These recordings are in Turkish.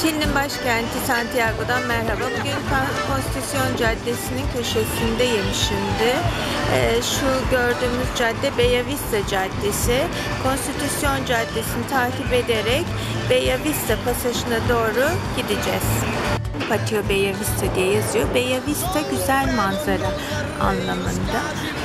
Şili'nin başkenti Santiago'dan merhaba. Bugün Konstitüsyon Caddesi'nin köşesindeyim şimdi. Ee, şu gördüğümüz cadde Bellavista Caddesi. Konstitüsyon Caddesi'ni takip ederek Bellavista pasajına doğru gideceğiz. Patio Bellavista diye yazıyor. Bellavista güzel manzara anlamında.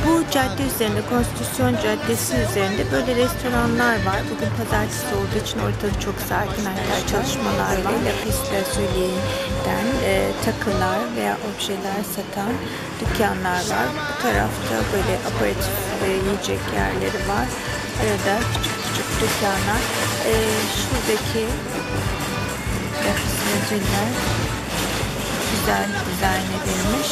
Bu cadde üzerinde, Konstitüsyon Caddesi üzerinde böyle restoranlar var. Bugün pazartesi olduğu için ortada çok sakin hatta çalışmalar var. Lapis Lazuli'den e, takılar veya objeler satan dükkanlar var. Bu tarafta böyle aparatif e, yiyecek yerleri var. Arada küçük küçük dükkanlar. E, şuradaki lapis lazuliler güzel dizayn edilmiş.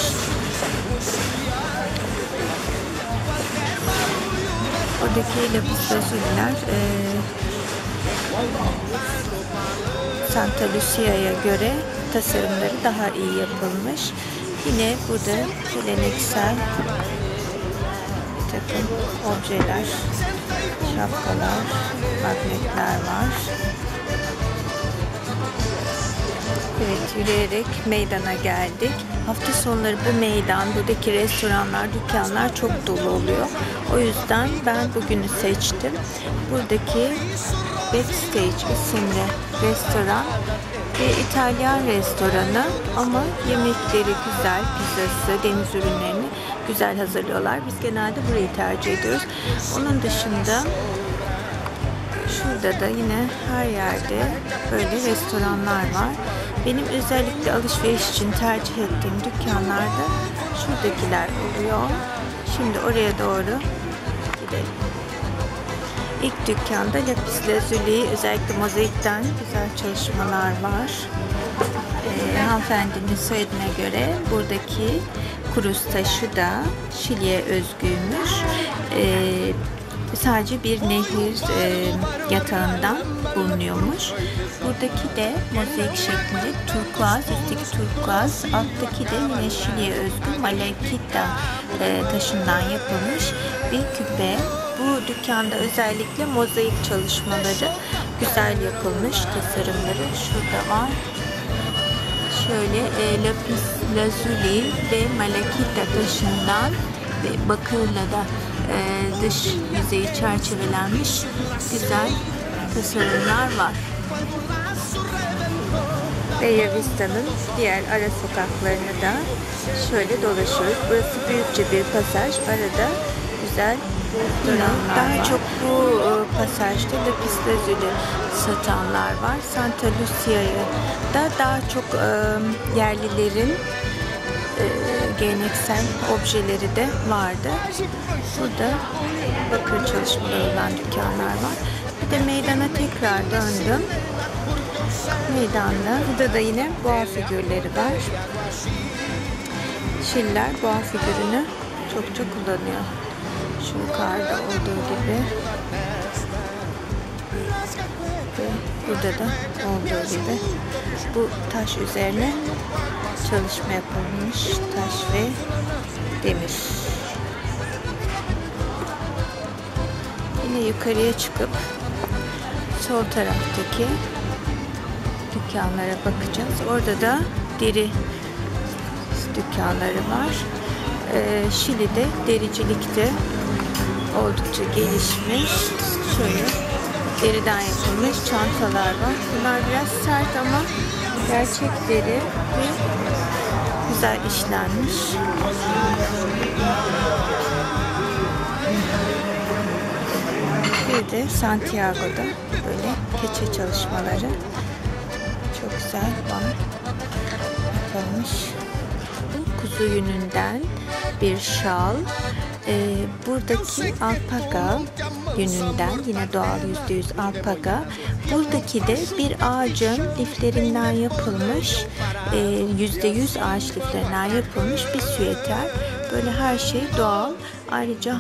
Oradaki lapis lazuliler e, Santa Lucia'ya göre tasarımları daha iyi yapılmış. Yine burada geleneksel takım objeler, şapkalar, magnetler var. Evet yürüyerek meydana geldik. Hafta sonları bu meydan, buradaki restoranlar, dükkanlar çok dolu oluyor. O yüzden ben bugünü seçtim. Buradaki Backstage isimli restoran bir İtalyan restoranı ama yemekleri güzel, pizzası, deniz ürünlerini güzel hazırlıyorlar. Biz genelde burayı tercih ediyoruz. Onun dışında şurada da yine her yerde böyle restoranlar var. Benim özellikle alışveriş için tercih ettiğim dükkanlarda şuradakiler oluyor. Şimdi oraya doğru gidelim. İlk dükkanda lapis lazuli özellikle mozaikten güzel çalışmalar var. Ee, hanımefendinin soyadına göre buradaki kruz taşı da Şili'ye özgüymüş. Ee, sadece bir nehir e, yatağından bulunuyormuş. Buradaki de mozaik şeklinde turkuaz, üstteki turkuaz, alttaki de yine Şili'ye özgü malakita e, taşından yapılmış bir küpe. Bu dükkanda özellikle mozaik çalışmaları güzel yapılmış tasarımları şurada var. Şöyle e, lapis lazuli ve malakita taşından ve bakırla da e, dış yüzeyi çerçevelenmiş güzel tasarımlar var. Bellavista'nın diğer ara sokaklarını da şöyle dolaşıyoruz. Burası büyükçe bir pasaj. Arada güzel restoranlar Daha çok bu e, pasajda lapis lazuli satanlar var. Santa Lucia'ya da daha çok e, yerlilerin e, geleneksel objeleri de vardı. Burada bakır çalışmaları olan dükkanlar var. Bir de meydana tekrar döndüm. Meydanda burada da yine boğa figürleri var. Şiller boğa figürünü çokça kullanıyor. Şu yukarıda olduğu gibi ve burada da olduğu gibi bu taş üzerine çalışma yapılmış taş ve demir. Yine yukarıya çıkıp sol taraftaki dükkanlara bakacağız. Orada da deri dükkanları var. Ee, Şili'de dericilikte oldukça gelişmiş. Şöyle deriden yapılmış çantalar var. Bunlar biraz sert ama gerçek deri ve güzel işlenmiş. Bir de Santiago'da böyle keçe çalışmaları güzel bana yapılmış. Bu kuzu yününden bir şal. Ee, buradaki alpaka yününden yine doğal yüzde yüz alpaka. Buradaki de bir ağacın liflerinden yapılmış yüzde yüz ağaç liflerinden yapılmış bir süeter. Böyle her şey doğal. Ayrıca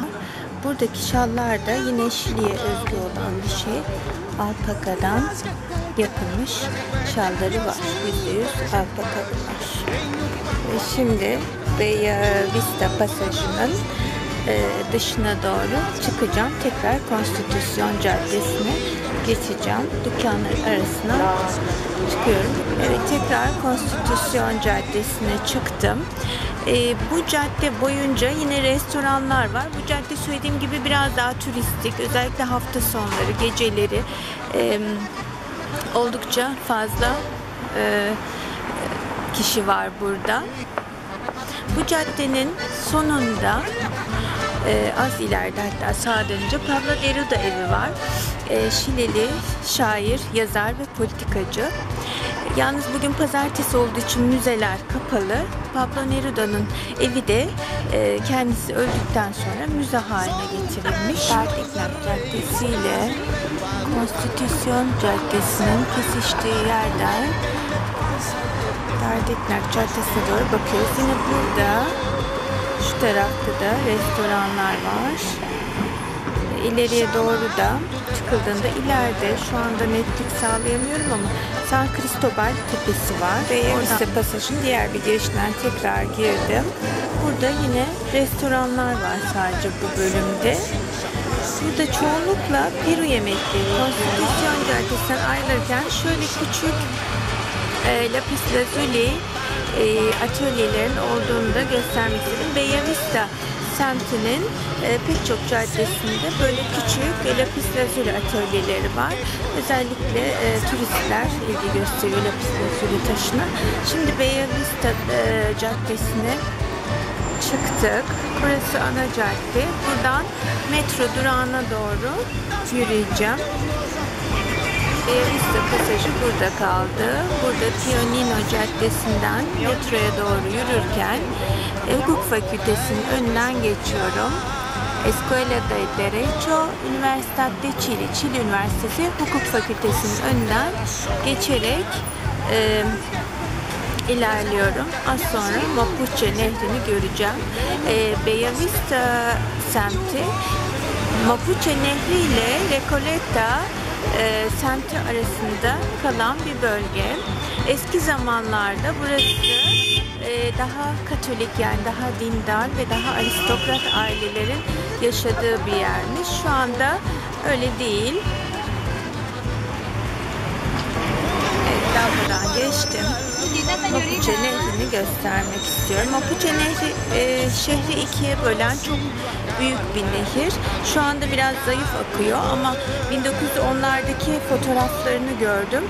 buradaki şallar da yine Şili'ye özgü olan bir şey. Alpakadan yapılmış şalları var. Yüzde yüz alpaka var. Ve şimdi Bella Vista pasajının dışına doğru çıkacağım. Tekrar Konstitüsyon Caddesi'ne geçeceğim. Dükkanların arasına çıkıyorum. Evet tekrar Konstitüsyon Caddesi'ne çıktım. Ee, bu cadde boyunca yine restoranlar var. Bu cadde söylediğim gibi biraz daha turistik. Özellikle hafta sonları, geceleri e, oldukça fazla e, kişi var burada. Bu caddenin sonunda e, az ileride hatta sağa dönünce Pablo Neruda evi var. E, Şileli şair, yazar ve politikacı. Yalnız bugün pazartesi olduğu için müzeler kapalı. Pablo Neruda'nın evi de e, kendisi öldükten sonra müze haline getirilmiş. Bertekler Caddesi ile Konstitüsyon Caddesi'nin kesiştiği yerden Derdeknak Caddesi'ne doğru bakıyoruz. Yine burada şu tarafta da restoranlar var. İleriye doğru da çıkıldığında ileride şu anda netlik sağlayamıyorum ama San Cristobal Tepesi var. Ve Vista Pasaj'ın diğer bir girişinden tekrar girdim. Burada yine restoranlar var sadece bu bölümde. Burada çoğunlukla Peru yemekleri, Konstitüsyon Caddesi'nden ayrılırken şöyle küçük e, lapis lazuli e, atölyelerin olduğunu da göstermek istedim. Bellavista semtinin e, pek çok caddesinde böyle küçük lapis lazuli atölyeleri var. Özellikle e, turistler ilgi gösteriyor lapis lazuli taşına. Şimdi Bellavista e, caddesine çıktık. Burası ana cadde. Buradan metro durağına doğru yürüyeceğim. Vista pasajı burada kaldı. Burada Pionino Caddesi'nden metroya doğru yürürken e, hukuk fakültesinin önünden geçiyorum. Escuela de Derecho, Universidad de Chile, Çili Üniversitesi Hukuk Fakültesi'nin önünden geçerek e, ilerliyorum. Az sonra Mapuche Nehri'ni göreceğim. E, Bellavista semti Mapuche Nehri ile Recoleta e, semti arasında kalan bir bölge. Eski zamanlarda burası e, daha katolik yani daha dindar ve daha aristokrat ailelerin yaşadığı bir yermiş. Şu anda öyle değil. Dalgadan geçtim. Mapuche Nehri'ni göstermek istiyorum. Mapuche Nehri e, şehri ikiye bölen çok büyük bir nehir. Şu anda biraz zayıf akıyor ama 1910'lardaki fotoğraflarını gördüm.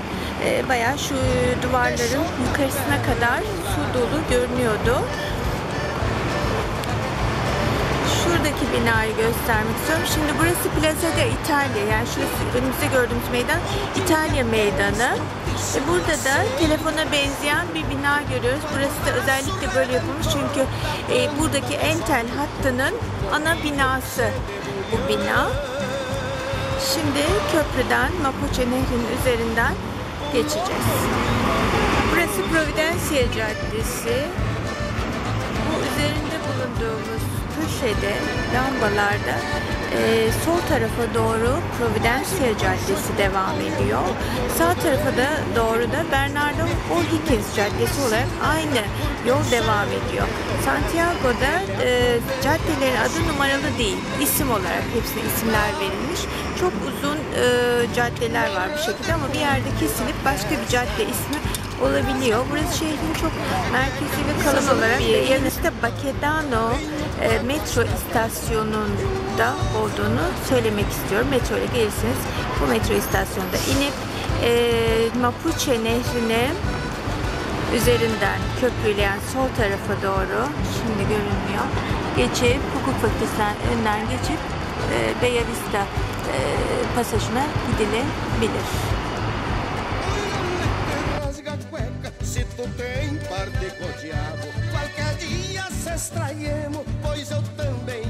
E, bayağı şu duvarların yukarısına kadar su dolu görünüyordu. Şuradaki binayı göstermek istiyorum. Şimdi burası Plaza de İtalya. Yani şurası önümüzde gördüğümüz meydan İtalya Meydanı. E burada da telefona benzeyen bir bina görüyoruz. Burası da özellikle böyle yapılmış çünkü e, buradaki entel hattının ana binası bu bina. Şimdi köprüden Mapuche Nehri'nin üzerinden geçeceğiz. Burası Providencia Caddesi. Bu üzerinde bulunduğumuz köşede lambalarda e, sol tarafa doğru Providencia Caddesi devam ediyor. Sağ tarafa da doğru da Bernardo O'Higgins Caddesi olarak aynı yol devam ediyor. Santiago'da e, caddelerin adı numaralı değil. isim olarak hepsine isimler verilmiş. Çok uzun e, caddeler var bu şekilde ama bir yerde kesilip başka bir cadde ismi olabiliyor. Burası şehrin çok merkezi ve kalan olarak yanında Baquedano e, metro istasyonunda olduğunu söylemek istiyorum. Metro ile gelirsiniz bu metro istasyonunda inip e, Mapuche nehrine üzerinden köprüleyen sol tarafa doğru şimdi görünmüyor. Geçip hukuk fakültesinden önden geçip e, Bellavista e, pasajına gidilebilir. Se tu tem parte com o se estranhemos, pois eu também